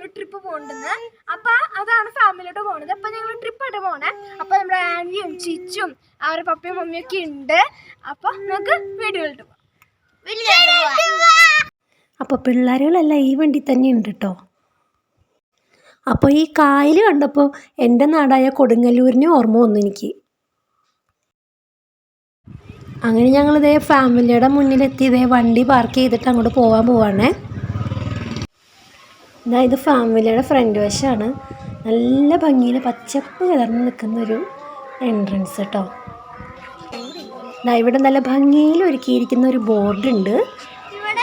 ഒരു ട്രിപ്പ് പോകണ്ടെന്ന്. അപ്പൊ അതാണ് ഫാമിലിയോട്ട് പോണത്. അപ്പൊ ഞങ്ങൾ ട്രിപ്പ് ആയിട്ട് പോണേ. അപ്പൊ നമ്മുടെ ആന്റിയും ചിച്ചും അവരുടെ പപ്പയും മമ്മിയും ഒക്കെ ഉണ്ട് അപ്പൊ നമുക്ക് വീടുകളിട്ട് പോവാം. അപ്പോൾ പിള്ളേരുകളെല്ലാം ഈ വണ്ടി തന്നെ ഉണ്ട് കേട്ടോ അപ്പോൾ ഈ കായൽ കണ്ടപ്പോൾ എന്റെ നാടായ കൊടുങ്ങല്ലൂരിന് ഓർമ്മ വന്നു എനിക്ക്. അങ്ങനെ ഞങ്ങൾ ഇതേ ഫാമിലിയുടെ മുന്നിലെത്തി ഇതേ വണ്ടി പാർക്ക് ചെയ്തിട്ട് അങ്ങോട്ട് പോകാൻ പോവാണേ. ഇതാ ഫാമിലിയുടെ ഫ്രണ്ട് വശമാണ് നല്ല ഭംഗിയിൽ പച്ചപ്പ് കലർന്ന് നിൽക്കുന്ന ഒരു എൻട്രൻസ് കേട്ടോ ഇവിടെ നല്ല ഭംഗിയിൽ ഒരുക്കിയിരിക്കുന്ന ഒരു ബോർഡ് ഉണ്ട്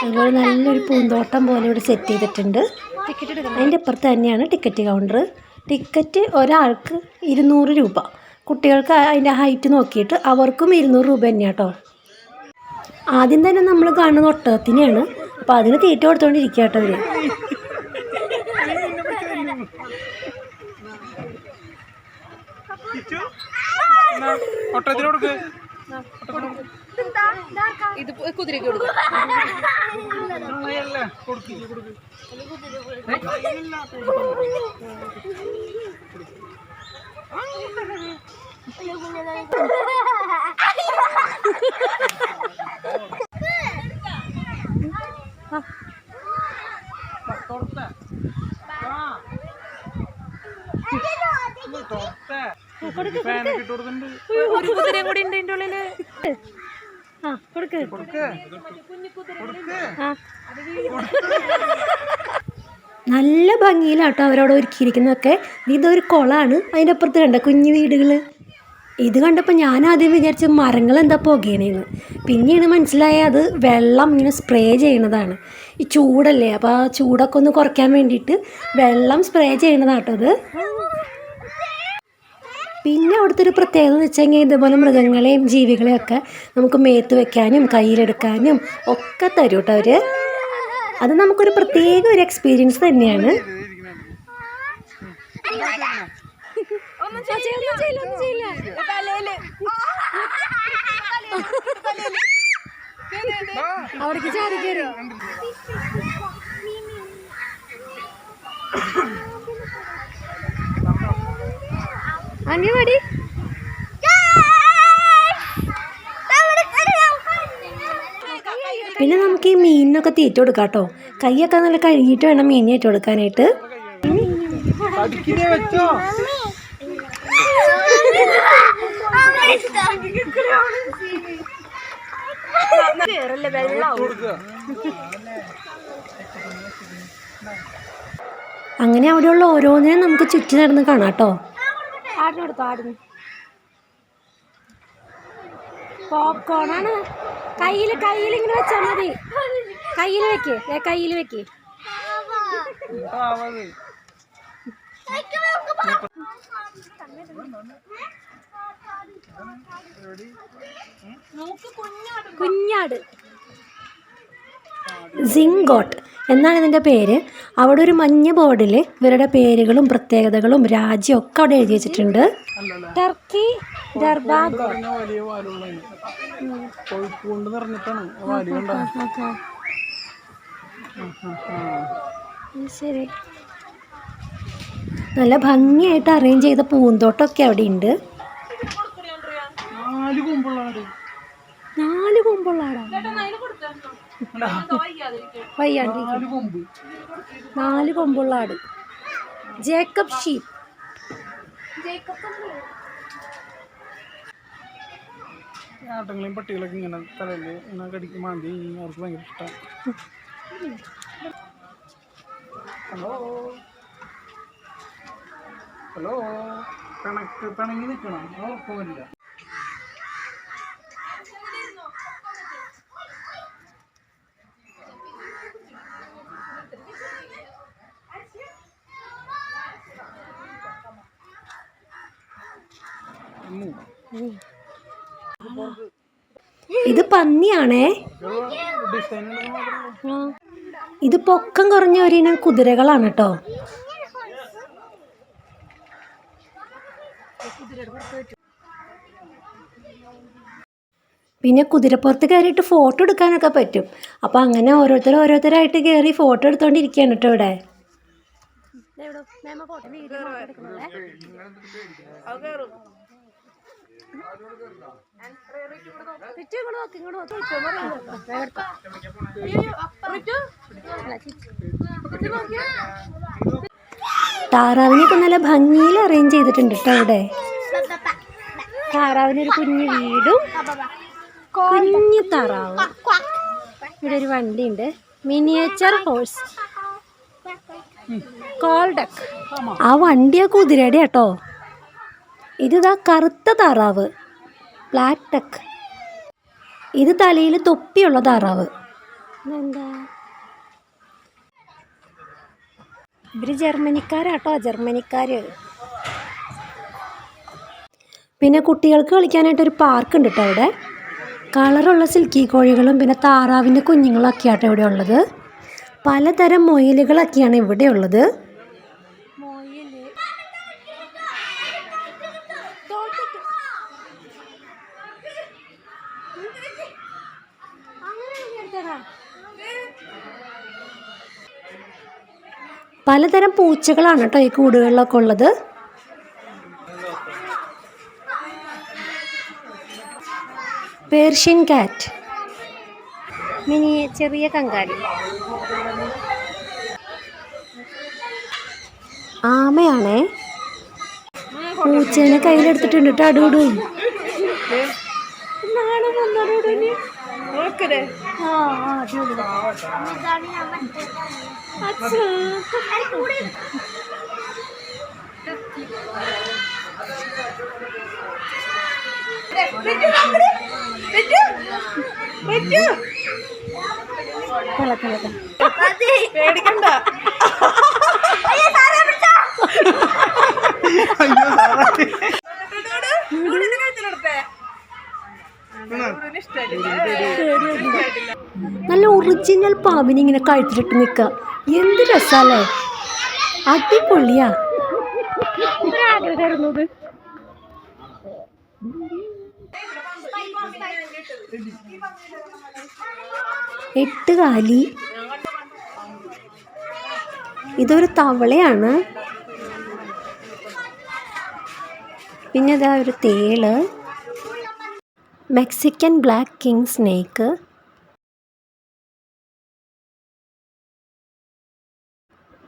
അതുപോലെ നല്ലൊരു പൂന്തോട്ടം പോലെ ഇവിടെ സെറ്റ് ചെയ്തിട്ടുണ്ട്. അതിന്റെ അപ്പുറത്ത് തന്നെയാണ് ടിക്കറ്റ് കൗണ്ടർ ടിക്കറ്റ് ഒരാൾക്ക് ഇരുന്നൂറ് രൂപ. കുട്ടികൾക്ക് അതിന്റെ ഹൈറ്റ് നോക്കിയിട്ട് അവർക്കും ഇരുന്നൂറ് രൂപ തന്നെയാണ് കേട്ടോ ആദ്യം തന്നെ നമ്മൾ കാണുന്ന ഒട്ടകത്തിനെയാണ്. അപ്പോൾ അതിന് തീറ്റ കൊടുത്തുകൊണ്ടിരിക്കുക കേട്ടോ അവർ ഒട്ടത്തിന് കൊടുക്ക്. ഇത് കുതിരയ്ക്ക് കൊടുക്കും. അങ്ങനെയല്ല കൊടുക്ക് കൊടുക്ക് തൊടുത്തെ തൊടുത്തെ ഫാനൊക്കെ ഇട്ട് കൊടുക്കുന്നുണ്ട് ഒരു കുതിരയും കൂടി ഉണ്ട് ഇതിന്റെ ഉള്ളിൽ. ആ കൊടുക്ക്. നല്ല ഭംഗിയിലാട്ടോ അവരവിടെ ഒരുക്കിയിരിക്കുന്നതൊക്കെ. ഇതൊരു കുളമാണ് അതിന്റെ അപ്പുറത്ത് കണ്ട കുഞ്ഞു വീടുകൾ ഇത് കണ്ടപ്പോൾ ഞാൻ ആദ്യം വിചാരിച്ച മരങ്ങൾ എന്താ പുകയണേന്ന്. പിന്നെയാണ് മനസ്സിലായ അത് വെള്ളം ഇങ്ങനെ സ്പ്രേ ചെയ്യണതാണ്. ഈ ചൂടല്ലേ അപ്പോൾ ആ ചൂടൊക്കെ ഒന്ന് കുറയ്ക്കാൻ വേണ്ടിയിട്ട് വെള്ളം സ്പ്രേ ചെയ്യണതാട്ടോ അത് പിന്നെ അവിടുത്തെ ഒരു പ്രത്യേകത എന്ന് വെച്ച് കഴിഞ്ഞാൽ ഇതുപോലെ മൃഗങ്ങളെയും ജീവികളെയും ഒക്കെ നമുക്ക് മേത്ത് വെക്കാനും കയ്യിലെടുക്കാനും ഒക്കെ തരും കേട്ടോ അവർ അത് നമുക്കൊരു പ്രത്യേക ഒരു എക്സ്പീരിയൻസ് തന്നെയാണ്. അവിടേക്ക് ചാടി കയറി അംഗൻവാടി? പിന്നെ നമുക്ക് ഈ മീനിനൊക്കെ തീറ്റ കൊടുക്കാം കേട്ടോ. കൈയൊക്കെ നല്ല കഴുകിയിട്ട് വേണം മീനിനെ ഇട്ട് കൊടുക്കാനായിട്ട്. അങ്ങനെ അവിടെയുള്ള ഓരോന്നിനും നമുക്ക് ചുറ്റി നടന്ന് കാണാം കേട്ടോ. ആടിനെടുത്തോ ആടിന്. പോപ്കോണാണ് കയ്യിൽ കയ്യിൽ ഇങ്ങനെ വെച്ചാൽ മതി. കയ്യിൽ വെക്ക്. ഏ കയ്യിൽ വെക്ക്. കുഞ്ഞാട്. സിങ്കോട്ട് എന്നാണ് ഇതിന്റെ പേര്. അവിടെ ഒരു മഞ്ഞ ബോർഡിൽ ഇവരുടെ പേരുകളും പ്രത്യേകതകളും രാജ്യവും ഒക്കെ അവിടെ എഴുതി വെച്ചിട്ടുണ്ട്. ടർക്കി ശരി. നല്ല ഭംഗിയായിട്ട് അറേഞ്ച് ചെയ്ത പൂന്തോട്ടമൊക്കെ അവിടെ ഉണ്ട്. നാല് കൊമ്പുള്ള നാല് കൊമ്പുള്ള ആടാ വയ്യാണ്ടി നാല് കൊമ്പുള്ള ആട്. Jacob sheep. ആട്ടങ്ങളെയും പട്ടികളൊക്കെ ഇങ്ങനെ തലയിൽ ഇങ്ങനെ കടിക്കും മാന്തി അവർക്ക് ഭയങ്കര ഇഷ്ടമാണ് ഹലോ. ഹലോ. പിണക്ക് പിണങ്ങി നിൽക്കണം. ഉറക്കം ഇത് പന്നിയാണേ. ഇത് പൊക്കം കുറഞ്ഞ ഒരിനം കുതിരകളാണ് കേട്ടോ. പിന്നെ കുതിരപ്പുറത്ത് കയറിയിട്ട് ഫോട്ടോ എടുക്കാനൊക്കെ പറ്റും. അപ്പോൾ അങ്ങനെ ഓരോരുത്തർ ഓരോരുത്തരായിട്ട് കയറി ഫോട്ടോ എടുത്തോണ്ടിരിക്കുകയാണ് കേട്ടോ ഇവിടെ. ഫോട്ടോ ചുറ്റും ഇങ്ങോട്ട് നോക്ക് ഇങ്ങോട്ട് നോക്ക്. താറാവിനെയൊക്കെ നല്ല ഭംഗിയിൽ അറേഞ്ച് ചെയ്തിട്ടുണ്ട് കേട്ടോ ഇവിടെ താറാവിനൊരു കുഞ്ഞു വീടും കുഞ്ഞു താറാവ്. ഇവിടെ ഒരു വണ്ടി ഉണ്ട് മിനിയേച്ചർ ഹോഴ്സ് കോൾഡക്ക് ആ വണ്ടിയാ കുതിരയുടെ കേട്ടോ ഇതാ കറുത്ത താറാവ്. ബ്ലാക്ക് ഇത് തലയിൽ തൊപ്പിയുള്ള താറാവ്. എന്താ ജർമ്മനിക്കാരാട്ടോ ജർമ്മനിക്കാര്. പിന്നെ കുട്ടികൾക്ക് കളിക്കാനായിട്ട് ഒരു പാർക്ക് ഉണ്ട് കേട്ടോ അവിടെ? കളറുള്ള സിൽക്കി കോഴികളും പിന്നെ താറാവിന്റെ കുഞ്ഞുങ്ങളൊക്കെയാട്ടോ ഇവിടെ ഉള്ളത്. പലതരം മൊയിലുകളൊക്കെയാണ് ഇവിടെ ഉള്ളത്. പലതരം പൂച്ചകളാണ് കേട്ടോ ഈ കൂടുകളിലൊക്കെ ഉള്ളത്. പേർഷ്യൻ കാറ്റ് മിനി ചെറിയ കങ്കാലി. ആമയാണേ. പൂച്ചേനെ കയ്യിലെടുത്തിട്ടുണ്ട് കേട്ടോ അടുവിടും ആ ആ പേടിക്കണ്ട. നല്ല ഒറിജിനൽ പാമ്പിനെ ഇങ്ങനെ കഴുത്തിലിട്ട് നിൽക്കുക. എന്ത് രസാലേ അടിപൊളിയാ. എട്ട് കാലി. ഇതൊരു തവളയാണ്. പിന്നെ ഇതാ ഒരു തേൾ. Mexican black king snake.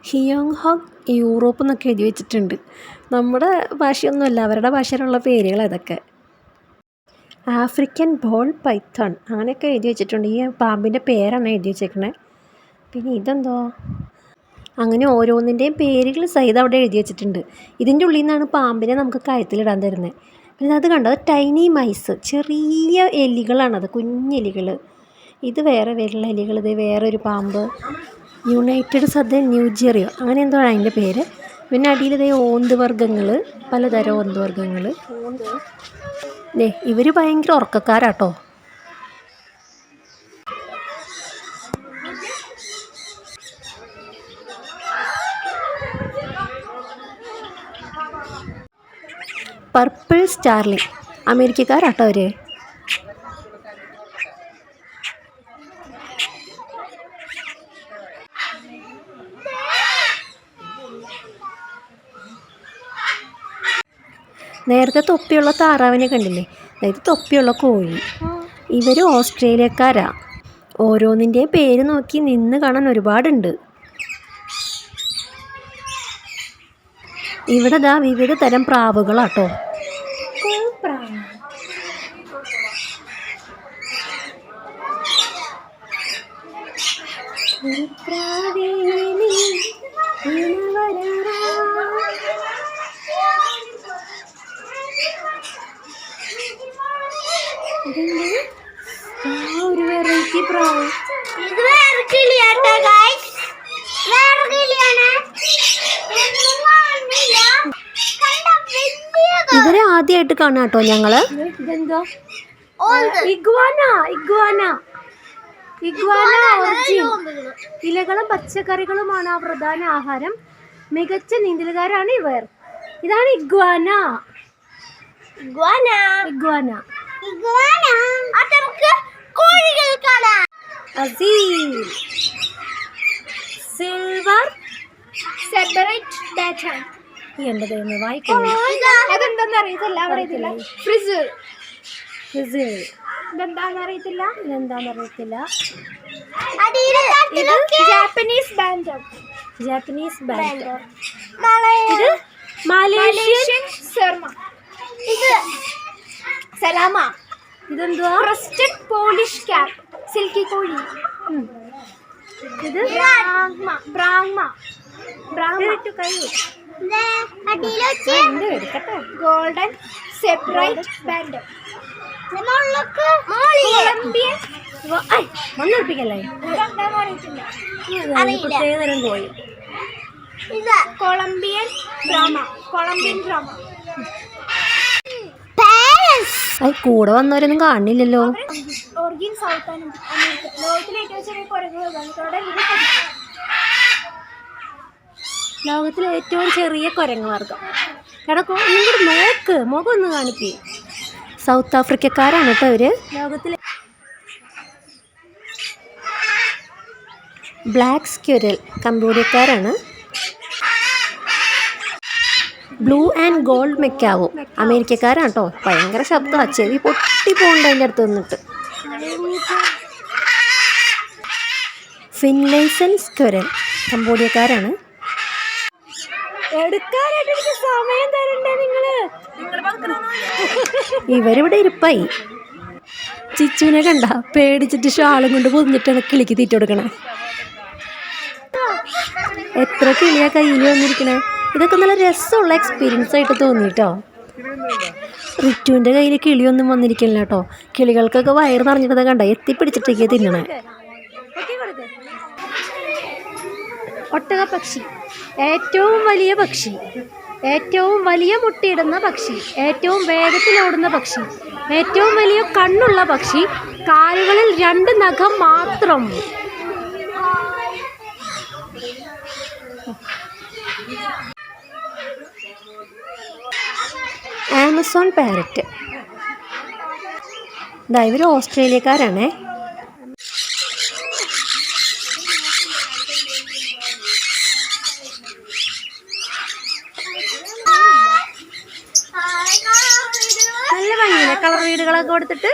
ഹിയോങ് ഹോങ് യൂറോപ്പ് എന്നൊക്കെ എഴുതി വെച്ചിട്ടുണ്ട്. നമ്മുടെ ഭാഷയൊന്നുമല്ല അവരുടെ ഭാഷയിലുള്ള പേരുകൾ ഇതൊക്കെ ആഫ്രിക്കൻ ബോൾ പൈത്തൺ അങ്ങനെയൊക്കെ എഴുതി വെച്ചിട്ടുണ്ട്. ഈ പാമ്പിന്റെ പേരാണ് എഴുതി വെച്ചേക്കണേ. പിന്നെ ഇതെന്തോ? അങ്ങനെ ഓരോന്നിന്റെയും പേരുകൾ സഹിതം അവിടെ എഴുതി വെച്ചിട്ടുണ്ട്. ഇതിന്റെ ഉള്ളിൽ നിന്നാണ് പാമ്പിനെ നമുക്ക് കഴുത്തിലിടാൻ തരുന്നത്. പിന്നെ അത് കണ്ടോ? അത് ടൈനി മൈസ് ചെറിയ എലികളാണത് കുഞ്ഞെലികൾ. ഇത് വേറെ വെള്ള എലികൾ ഇത് വേറൊരു പാമ്പ്. യുണൈറ്റഡ് സദേൺ ന്യൂജെറിയോ അങ്ങനെ എന്തോ അതിന്റെ പേര്? പിന്നെ അടിയിൽ ഇതേ ഓന്ത് വർഗങ്ങൾ പലതരം ഓന്ത് വർഗങ്ങൾ ദേ ഇവർ ഭയങ്കര ഉറക്കക്കാരാട്ടോ. പർപ്പിൾ സ്റ്റാർലിംഗ് അമേരിക്കക്കാരാട്ടോ അവർ നേരത്തെ തൊപ്പിയുള്ള താറാവിനെ കണ്ടില്ലേ? അതായത് തൊപ്പിയുള്ള കോഴി. ഇവർ ഓസ്ട്രേലിയക്കാരാ. ഓരോന്നിന്റെയും പേര് നോക്കി നിന്ന് കാണാൻ ഒരുപാടുണ്ട്. ഇവിടെ ദാ വിവിധ തരം പ്രാവുകളാട്ടോ. ഒരു ആദ്യമായിട്ട് കാണാം കേട്ടോ ഞങ്ങൾ. ഇതെന്തോ? Iguana iguana. ഇഗ്വാന ഒറിജിൻ ഇലകളും പച്ചക്കറികളുമാണ് ആ പ്രധാന ആഹാരം. മികച്ച നീന്തലുകാരാണ് ഇവർ. ഇതാണ് ഇഗ്വാന. ഇഗ്വാന. ഇഗ്വാന. ഇഗ്വാന. അത് നമുക്ക് കോഴികൾ കാണാം. അസീൽ സിൽവർ. സെപ്പറേറ്റ് സാറ്റൺ ഈ എന്റെ ദൈവമേ വായിക്കുന്നു അതെന്താന്ന് അറിയത്തില്ല അവിടെ ഇതില്ല. ഫ്രിസ്. ഫിസിൽ ഇതെന്താന്ന് അറിയത്തില്ല? ഇതെന്താണെന്ന് അറിയത്തില്ല? ജാപ്പനീസ് ബാൻഡ് ജാപ്പനീസ് ബാൻഡ് ഇത് മലേഷ്യൻ സെർമ ഇത്. സലാമ. ഇതെന്തുവാ? ക്രസ്റ്റഡ് പോളിഷ് ക്യാപ്പ് സിൽക്കി കോഴി. ഇത് ബ്രാഹ്മ. ബ്രാഹ്മ. ബ്രാഹ്മ. ഇതിട്ട് കൈ എന്ത് എടുക്കട്ടെ ഗോൾഡൻ സെപ്പറേറ്റ് ബാൻഡ് കൊളംബിയൻ പ്രത്യേക തരം കോഴി കൊളംബിയൻ ഡ്രാമ കൊളംബിയൻ ഡ്രാമ അത് കൂടെ വന്നവരൊന്നും കാണില്ലല്ലോ. ലോകത്തിലെ ഏറ്റവും ചെറിയ കുരങ്ങ് വിഭാഗത്തോടെ ഇത് ലോകത്തിലെ ഏറ്റവും ചെറിയ കുരങ്ങ് വർഗം എടാ കൊ- ഇങ്ങോട്ട് നോക്ക് മുഖം ഒന്ന് കാണിക്കുക സൗത്ത് ആഫ്രിക്കക്കാരാണ് കേട്ടോ ഇവർ. ലോകത്തിലെ ബ്ലാക്ക് സ്ക്യുരൽ കംബോഡിയക്കാരാണ് ബ്ലൂ ആൻഡ് ഗോൾഡ് മെക്കാവോ അമേരിക്കക്കാരാണ് കേട്ടോ. ഭയങ്കര ശബ്ദമാണ് ചെവി പൊട്ടി പോകണ്ട അതിന്റെ അടുത്ത് നിന്നിട്ട്. ഫിൻലൈസൻ സ്ക്വരൽ കംബോഡിയക്കാരാണ് എടുക്കാനായിട്ട് എനിക്ക് സമയം തരണ്ടേ നിങ്ങൾ? ഇവരിവിടെ ഇരിപ്പായി. ചിച്ചുവിനെ കണ്ട പേടിച്ചിട്ട് ഷാളും കൊണ്ട് പൊതിഞ്ഞിട്ടാണ് കിളിക്ക് തീറ്റ കൊടുക്കണേ. എത്ര കിളിയാ കയ്യിൽ വന്നിരിക്കണേ. ഇതൊക്കെ നല്ല രസമുള്ള എക്സ്പീരിയൻസ് ആയിട്ട് തോന്നിട്ടോ റിറ്റുവിന്റെ കയ്യിൽ കിളിയൊന്നും വന്നിരിക്കില്ല കേട്ടോ. കിളികൾക്കൊക്കെ വയറ് നിറഞ്ഞിട്ട് കണ്ട. എത്തിപ്പിടിച്ചിട്ടേക്കേ തിന്നണേ. ഒട്ടക പക്ഷി. ഏറ്റവും വലിയ പക്ഷി. ഏറ്റവും വലിയ മുട്ടയിടുന്ന പക്ഷി. ഏറ്റവും വേഗത്തിൽ ഓടുന്ന പക്ഷി. ഏറ്റവും വലിയ കണ്ണുള്ള പക്ഷി. കാലുകളിൽ രണ്ട് നഖം മാത്രം. Amazon parrot. ഇതാ ഇവർ ഓസ്ട്രേലിയക്കാരാണേ. കൊടുത്തിട്ട്.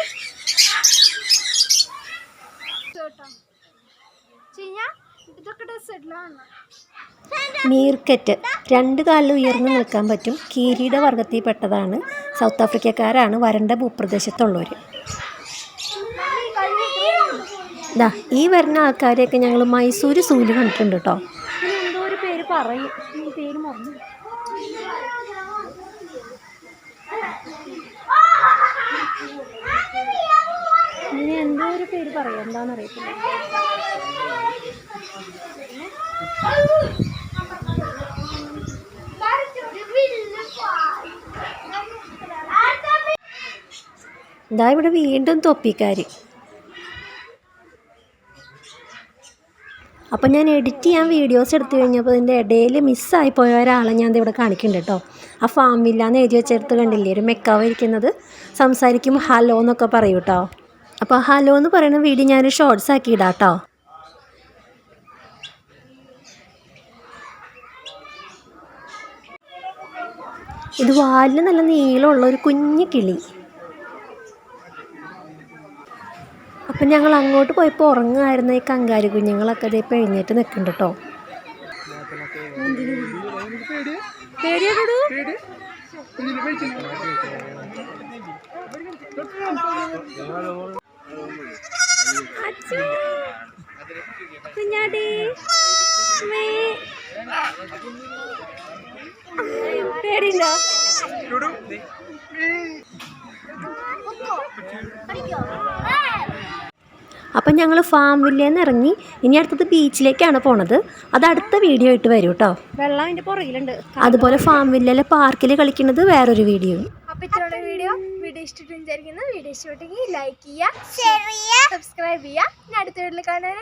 മീർക്കറ്റ്. രണ്ട് കാലിൽ ഉയർന്നു നിൽക്കാൻ പറ്റും. കീരിയുടെ വർഗത്തിൽപ്പെട്ടതാണ് സൗത്ത് ആഫ്രിക്കക്കാരാണ് വരണ്ട ഭൂപ്രദേശത്തുള്ളവർ ദാ ഈ വരുന്ന ആൾക്കാരെയൊക്കെ ഞങ്ങൾ മൈസൂർ സൂൽ കണ്ടിട്ടുണ്ട് കേട്ടോ. എന്തോ ഒരു പേര് പറയും. പേര് മറന്നു. ഇതിന് എന്തോ ഒരു പേര് പറയാം. എന്താണെന്ന് അറിയത്തില്ല ഇതാ ഇവിടെ വീണ്ടും തൊപ്പിക്കാർ അപ്പം ഞാൻ എഡിറ്റ് ചെയ്യാൻ വീഡിയോസ് എടുത്തു കഴിഞ്ഞപ്പോൾ ഇതിന്റെ ഇടയിൽ മിസ്സായി പോയ ഒരാളെ ഞാൻ ഇവിടെ കാണിക്കുന്നുണ്ട് കേട്ടോ. ആ ഫാമില്ലാന്ന് എഴുതി വെച്ചെടുത്ത് കണ്ടില്ലേ? ഒരു മെക്കാവ് ഇരിക്കുന്നത്. സംസാരിക്കുമ്പോൾ ഹലോ എന്നൊക്കെ പറയും കേട്ടോ. അപ്പോൾ ഹലോ എന്ന് പറയുന്ന വീഡിയോ ഞാൻ ഷോർട്സ് ആക്കി ഇടാം കേട്ടോ ഇത് വാലിന് നല്ല നീളമുള്ള ഒരു കുഞ്ഞു കിളി. അപ്പം ഞങ്ങൾ അങ്ങോട്ട് പോയപ്പോൾ ഉറങ്ങുമായിരുന്ന ഈ കങ്കാരി കുഞ്ഞുങ്ങളൊക്കെ അതേ പെഴിഞ്ഞിട്ട് നിൽക്കുന്നുണ്ട് കേട്ടോ കുഞ്ഞാടി പേടിണ്ടോ അപ്പം ഞങ്ങൾ ഫാം വില്ലേന്ന് ഇറങ്ങി ഇനി അടുത്തത് ബീച്ചിലേക്കാണ് പോണത്. അത് അടുത്ത വീഡിയോ ആയിട്ട് വരും കേട്ടോ വെള്ളം അതിന്റെ പുറകിലുണ്ട്. അതുപോലെ ഫാം വില്ലയിലെ പാർക്കിൽ കളിക്കുന്നത് വേറൊരു വീഡിയോ വീഡിയോ വീഡിയോ ഇഷ്ടപ്പെട്ടു വിചാരിക്കുന്നു. വീഡിയോ ഇഷ്ടപ്പെട്ടെങ്കിൽ ലൈക്ക് ചെയ്യുക ഷെയർ ചെയ്യുക. സബ്സ്ക്രൈബ് ചെയ്യുക. ഞാൻ അടുത്ത വീട്ടിൽ കാണാൻ